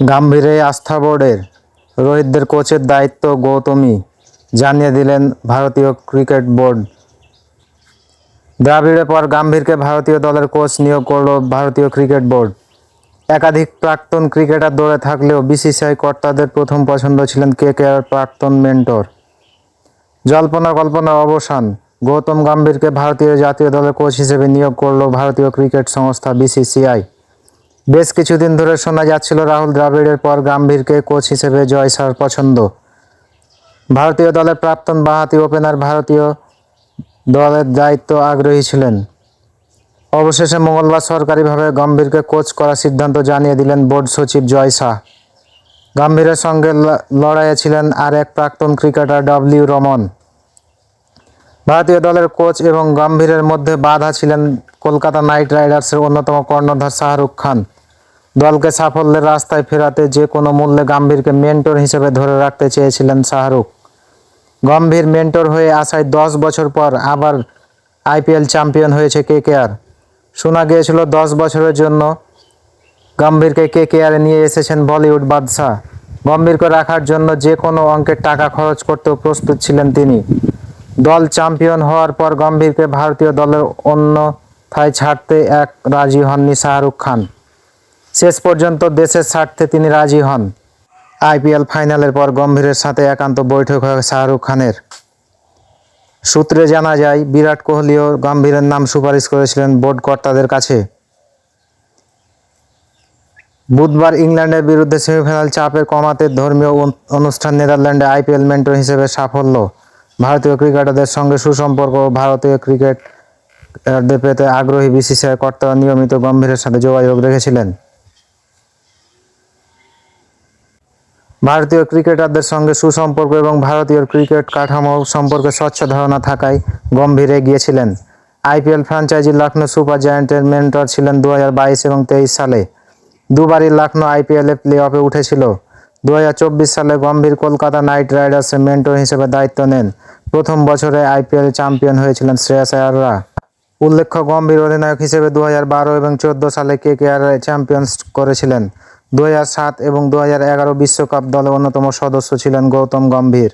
গাম্ভীরে আস্থা বোর্ডের রোহিতদের কোচের দায়িত্ব গৌতমী, জানিয়ে দিলেন ভারতীয় ক্রিকেট বোর্ড। দ্রাবিড়ের পর গাম্ভীরকে ভারতীয় দলের কোচ নিয়োগ করল ভারতীয় ক্রিকেট বোর্ড। একাধিক প্রাক্তন ক্রিকেটার দৌড়ে থাকলেও বিসিসিআই কর্তাদের প্রথম পছন্দ ছিলেন কে কে আর প্রাক্তন মেন্টর। জল্পনা কল্পনার অবসান, গৌতম গাম্ভীরকে ভারতীয় জাতীয় দলের কোচ হিসেবে নিয়োগ করল ভারতীয় ক্রিকেট সংস্থা বিসিসিআই। বেশ কিছুদিন ধরে শোনা যাচ্ছিল রাহুল দ্রাবিড়ের পর গাম্ভীরকে কোচ হিসেবে জয় সার পছন্দ। ভারতীয় দলের প্রাক্তন বাঁহাতি ওপেনার ভারতীয় দলের দায়িত্ব আগ্রহী ছিলেন। অবশেষে মঙ্গলবার সরকারিভাবে গম্ভীরকে কোচ করার সিদ্ধান্ত জানিয়ে দিলেন বোর্ড সচিব জয় শাহ। গম্ভীরের সঙ্গে লড়াইয়ে ছিলেন আর এক প্রাক্তন ক্রিকেটার ডব্লিউ রমন। ভারতীয় দলের কোচ এবং গম্ভীরের মধ্যে বাধা ছিলেন কলকাতা নাইট রাইডার্সের অন্যতম কর্ণধার শাহরুখ খান। দলকে সাফল্যের রাস্তায় ফেরাতে যে কোনো মূল্যে গম্ভীরকে মেন্টর হিসেবে ধরে রাখতে চেয়েছিলেন শাহরুখ। গম্ভীর মেন্টর হয়ে আসায় দশ বছর পর আবার আইপিএল চ্যাম্পিয়ন হয়েছে কেকেআর। শোনা গিয়েছিল দশ বছরের জন্য গম্ভীরকে কে কেকেআরে নিয়ে এসেছেন বলিউড বাদশাহ। গম্ভীরকে রাখার জন্য যে কোনো অঙ্কের টাকা খরচ করতেও প্রস্তুত ছিলেন তিনি। দল চ্যাম্পিয়ন হওয়ার পর গম্ভীরকে ভারতীয় দলের অন্য অন্যথায় ছাড়তে এক রাজি হননি শাহরুখ খান। শেষ পর্যন্ত দেশের স্বার্থে তিনি রাজি হন। আইপিএল ফাইনালের পর গম্ভীরের সাথে একান্ত বৈঠক হয় শাহরুখ খানের। সূত্রে জানা যায়, বিরাট কোহলিও গম্ভীরের নাম সুপারিশ করেছিলেন বোর্ড কর্তাদের কাছে। বুধবার ইংল্যান্ডের বিরুদ্ধে সেমিফাইনাল চাপের কমাতে ধর্মীয় অনু- অনুষ্ঠান নেদারল্যান্ডে আইপিএল মেন্টর হিসেবে সাফল্য। ভারতীয় ক্রিকেটারদের সঙ্গে সুসম্পর্ক, ভারতীয় ক্রিকেট পেতে আগ্রহী বিসিসিআই কর্তারা নিয়মিত গম্ভীরের সাথে যোগাযোগ রেখেছিলেন। ভারতীয় ক্রিকেটারদের সঙ্গে সুসম্পর্ক এবং ভারতীয় ক্রিকেট কাঠামো সম্পর্কে স্বচ্ছ ধারণা থাকায় গম্ভীর এগিয়েছিলেন। আইপিএল ফ্র্যাঞ্চাইজি লখনৌ সুপার জায়ান্টের মেন্টর ছিলেন দু হাজার বাইশ এবং তেইশ সালে। দুবারই লখনৌ আইপিএলে প্লে অফে উঠেছিল। দু হাজার চব্বিশ সালে গম্ভীর কলকাতা নাইট রাইডার্সের মেন্টর হিসেবে দায়িত্ব নেন। প্রথম বছরে আইপিএল চ্যাম্পিয়ন হয়েছিলেন শ্রেয়াস আয়াররা। উল্লেখ্য, গম্ভীর অধিনায়ক হিসেবে দু হাজার বারো এবং চোদ্দ সালে কে কে আর চ্যাম্পিয়ন্স করেছিলেন। দু হাজার সাত এবং দু বিশ্বকাপ দলে অন্যতম সদস্য ছিলেন গৌতম গম্ভীর।